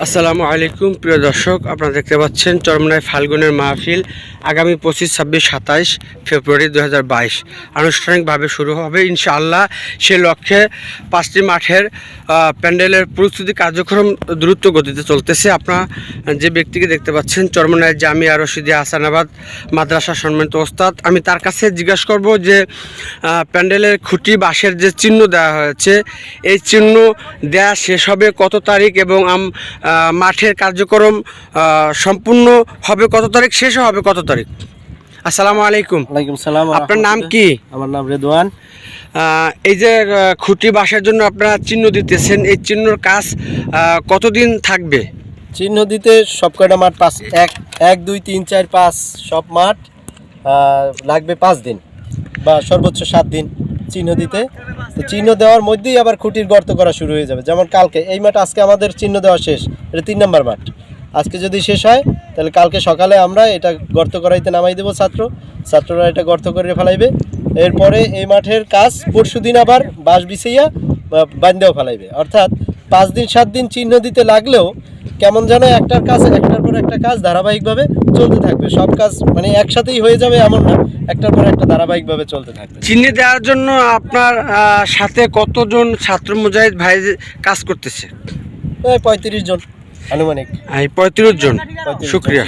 আসসালামু আলাইকুম, প্রিয় দর্শক, আপনারা দেখতে পাচ্ছেন চরমনায় ফাল্গুনের মাহফিল আগামী পঁচিশ, ছাব্বিশ, সাতাইশ ফেব্রুয়ারি দু হাজার বাইশ। আনুষ্ঠানিকভাবে শুরু হবে, ইনশাআল্লাহ। সে লক্ষ্যে পাঁচটি মাঠের প্যান্ডেলের প্রস্তুতি কার্যক্রম দ্রুত গতিতে চলতেছে। আপনারা যে ব্যক্তিকে দেখতে পাচ্ছেন, চরমনায় জামিয়া রশিদি হাসানাবাদ মাদ্রাসা সম্মানিত ওস্তাদ, আমি তার কাছে জিজ্ঞাসা করব যে প্যান্ডেলের খুঁটি বাঁশের যে চিহ্ন দেওয়া হয়েছে, এই চিহ্ন দেয়া শেষ হবে কত তারিখ এবং আম- মাঠের কার্যক্রম সম্পূর্ণ হবে কত তারিখ? শেষ হবে কত তারিখ? আসসালামু আলাইকুম। ওয়ালাইকুম সালাম আপনার নাম কি? আমার নাম রেদওয়ান। এই যে খুঁটি বাসার জন্য আপনারা চিহ্ন দিতেছেন এই চিহ্নর কাজ কতদিন থাকবে? চিহ্ন দিতে সব কয়টা মাঠ? পাঁচ এক এক দুই তিন চার পাঁচ সব মাঠ লাগবে পাঁচ দিন বা সর্বোচ্চ সাত দিন। চিহ্ন দিতে। তো চিহ্ন দেওয়ার মধ্যেই আবার খুঁটির গর্ত করা শুরু হয়ে যাবে। যেমন কালকে, এই মাঠ আজকে আমাদের চিহ্ন দেওয়া শেষ। এটা তিন নম্বর মাঠ। আজকে যদি শেষ হয়, তাহলে কালকে সকালে আমরা এটা গর্ত করাইতে নামাই দেবো ছাত্র। ছাত্ররা এটা গর্ত করে ফেলাইবে। এরপরে এই মাঠের কাজ পরশু দিন আবার বাঁশ বিছাইয়া বান্দেও ফেলাইবে। অর্থাৎ পাঁচ দিন, সাত দিন চিহ্ন দিতে লাগলেও কেমন যেন একটার কাজ একটার পর একটা কাজ ধারাবাহিকভাবে চলতে থাকবে। সব কাজ মানে একসাথেই হয়ে যাবে এমন না একটার পর একটা ধারাবাহিকভাবে চলতে থাকবে। চিহ্নে দেওয়ার জন্য আপনার সাথে কতজন ছাত্র মুজাহিদ ভাই কাজ করতেছে? পঁয়ত্রিশ জন আনুমানিক। পঁয়ত্রিশ জন। 35 জন শুক্রিয়া।